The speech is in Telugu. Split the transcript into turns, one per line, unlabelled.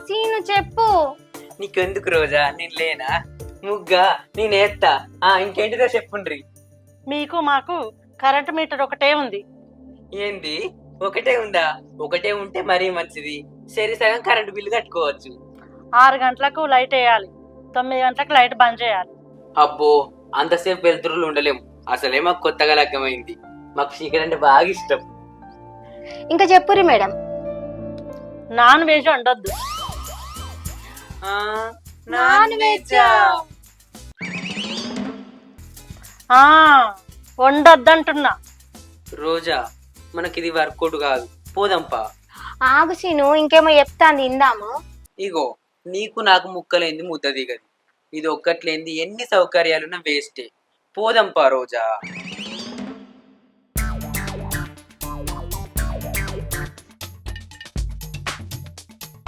సీను చెప్పు.
నీకెందుకు రోజా? నేను లేనా? ముగ్గా నేను ఎత్తా. ఆ ఇంకేంటిదో చెప్పుండ్రి.
మీకు మాకు కరెంట్ మీటర్ ఒకటే ఉంది.
ఏంది? ఒకటే ఉందా? ఒకటే ఉంటే మరీ మంచిది. సరి సగం కరెంటు బిల్లు కట్టుకోవచ్చు.
ఆరు గంటలకు లైట్ వేయాలి. తొమ్మిది గంటలకు లైట్ బంద్ చేయాలి.
అబ్బో అంతసేపు వెళ్తురులు ఉండలేము. అసలే మాకు కొత్తగా లగ్గమైంది. మాకు చీకటి అంటే బాగా ఇష్టం.
ఇంకా చెప్పురి మేడం.
నాన్ వెజ్ వండొద్దు.
ఆ,
నాన్ వెజ్జా?
ఆ వండొద్దంటున్నా.
రోజా మనకిది వర్కౌట్ కాదు. పోదంపా.
ఆగు సీను ఇంకేమో చెప్తాంది ఇందాము
ఇగో నీకు నాకు ముక్కలేంది ముద్ద దిగదు. ఇది ఒక్కట్లేంది ఎన్ని సౌకర్యాలున్నా వేస్టే. పోదంపా రోజా.